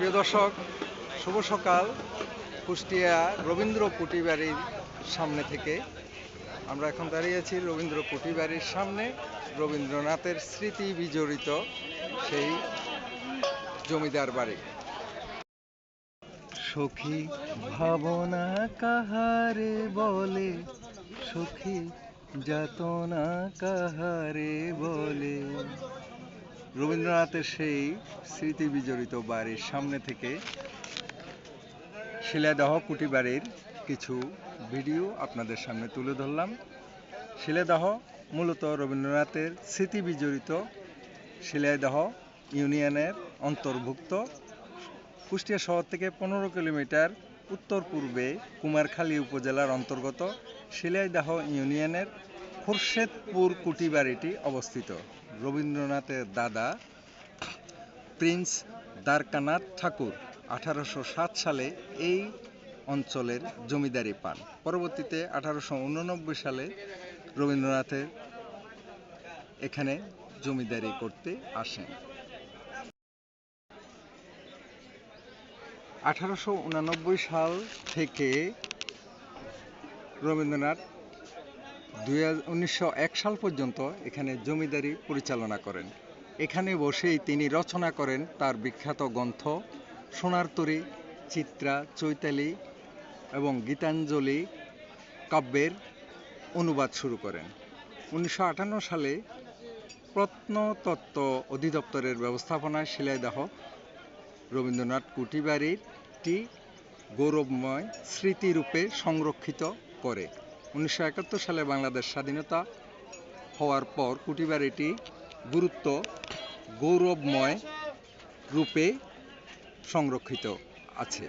প্রিয় দর্শক, শুভ সকাল। কুষ্টিয়া রবীন্দ্র কুটিবাড়ির সামনে থেকে। আমরা এখন দাঁড়িয়ে আছি রবীন্দ্র কুটিবাড়ির সামনে। রবীন্দ্রনাথের স্মৃতি বিজড়িত সেই জমিদার বাড়ি। সখী ভাবনা কাহারে বলে, সখী যাতনা কাহারে বলে। রবীন্দ্রনাথের সেই স্মৃতি বিজড়িত বাড়ির সামনে থেকে শিলাদহ কুটি বাড়ির কিছু ভিডিও আপনাদের সামনে তুলে ধরলাম। শিলাদহ মূলত রবীন্দ্রনাথের স্মৃতি বিজড়িত শিলাদহ ইউনিয়নের অন্তর্ভুক্ত। কুষ্টিয়া শহর থেকে পনেরো কিলোমিটার উত্তর পূর্বে কুমারখালী উপজেলার অন্তর্গত শিলাইদাহ ইউনিয়নের খুরশেদপুর কুটি বাড়িটি অবস্থিত। রবীন্দ্রনাথের দাদা প্রিন্স দ্বারকানাথ ঠাকুর আঠারোশো সাত সালে এই অঞ্চলের জমিদারি পান। পরবর্তীতে আঠারোশো উননব্বই সালে রবীন্দ্রনাথের এখানে জমিদারি করতে আসেন। আঠারোশো সাল থেকে রবীন্দ্রনাথ দুই সাল পর্যন্ত এখানে জমিদারি পরিচালনা করেন। এখানে বসেই তিনি রচনা করেন তার বিখ্যাত গ্রন্থ সোনার তরী, চিত্রা, চৈতালি এবং গীতাঞ্জলি কাব্যের অনুবাদ শুরু করেন। উনিশশো আটান্ন সালে প্রত্নতত্ত্ব অধিদপ্তরের ব্যবস্থাপনায় শিলাইদাহ, রবীন্দ্রনাথ কুটিবাড়িটি গৌরবময় স্মৃতিরূপে সংরক্ষিত করে। উনিশশো একাত্তর সালে বাংলাদেশ স্বাধীনতা হওয়ার পর কুটিবাড়িটি গুরুত্ব গৌরবময় রূপে সংরক্ষিত আছে।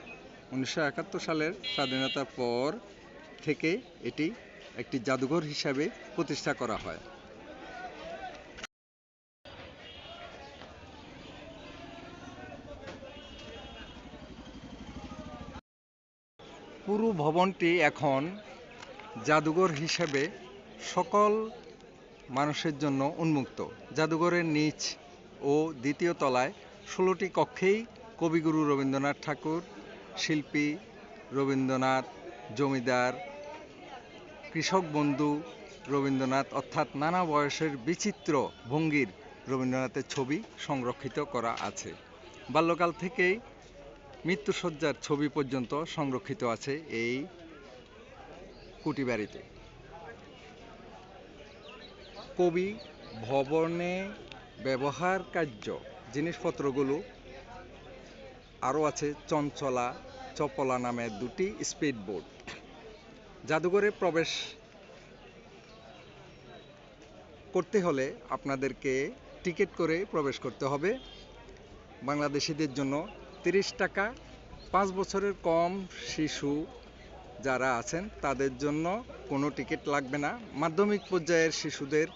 উনিশশো একাত্তর সালের স্বাধীনতার পর থেকে এটি একটি জাদুঘর হিসাবে প্রতিষ্ঠা করা হয়। পুরো ভবনটি এখন জাদুঘর হিসেবে সকল মানুষের জন্য উন্মুক্ত। জাদুঘরের নিচ ও দ্বিতীয় তলায় ষোলোটি কক্ষেই কবিগুরু রবীন্দ্রনাথ ঠাকুর, শিল্পী রবীন্দ্রনাথ জমিদার, কৃষক বন্ধু রবীন্দ্রনাথ অর্থাৎ নানা বয়সের বিচিত্র ভঙ্গির রবীন্দ্রনাথের ছবি সংরক্ষিত করা আছে। বাল্যকাল থেকেই মৃত্যুসজ্জার ছবি পর্যন্ত সংরক্ষিত আছে এই কুটিবাড়িতে। কবি, ভবনে ব্যবহার কার্য, জিনিসপত্রগুলো আরও আছে চঞ্চলা চপলা নামে দুটি স্পিড বোট জাদুঘরে প্রবেশ করতে হলে আপনাদেরকে টিকিট করে প্রবেশ করতে হবে। বাংলাদেশিদের জন্য তিরিশ টাকা, পাঁচ বছরের কম শিশু যারা আছেন, তাদের জন্য কোনো টিকিট লাগবে না। মাধ্যমিক পর্যায়ের শিশুদের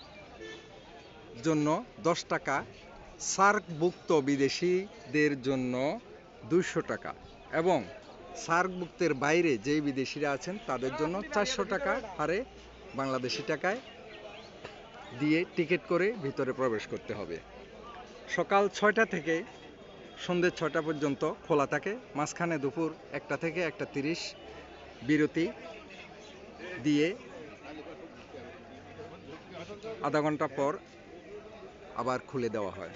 জন্য দশ টাকা, সার্কভুক্ত বিদেশিদের জন্য দুইশো টাকা এবং সার্কভুক্তের বাইরে যেই বিদেশিরা আছেন, তাদের জন্য চারশো টাকা হারে বাংলাদেশি টাকায় দিয়ে টিকিট করে ভিতরে প্রবেশ করতে হবে। সকাল ছয়টা থেকে সন্ধ্যে ছয়টা পর্যন্ত খোলা থাকে। মাঝখানে দুপুর একটা থেকে একটা তিরিশ বিরতি দিয়ে আধা ঘণ্টা পর আবার খুলে দেওয়া হয়।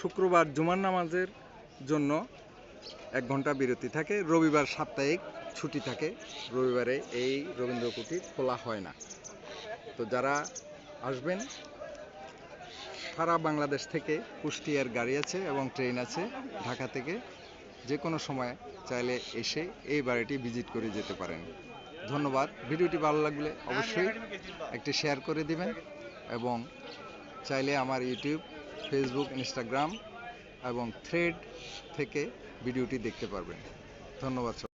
শুক্রবার জুমার নামাজের জন্য এক ঘণ্টা বিরতি থাকে, রবিবার সাপ্তাহিক ছুটি থাকে, রবিবারে এই রবীন্দ্র কুটির খোলা হয় না। তো যারা আসবেন, সারা বাংলাদেশ থেকে কুষ্টিয়ার গাড়ি আছে এবং ট্রেন আছে ঢাকা থেকে যে কোনো সময় চাইলে এসে এই বাড়িটি ভিজিট করে যেতে পারেন। ধন্যবাদ। ভিডিওটি ভালো লাগলে অবশ্যই একটি শেয়ার করে দিবেন এবং চাইলে আমার ইউটিউব, ফেসবুক, ইনস্টাগ্রাম এবং থ্রেড থেকে ভিডিওটি দেখতে পারবেন। ধন্যবাদ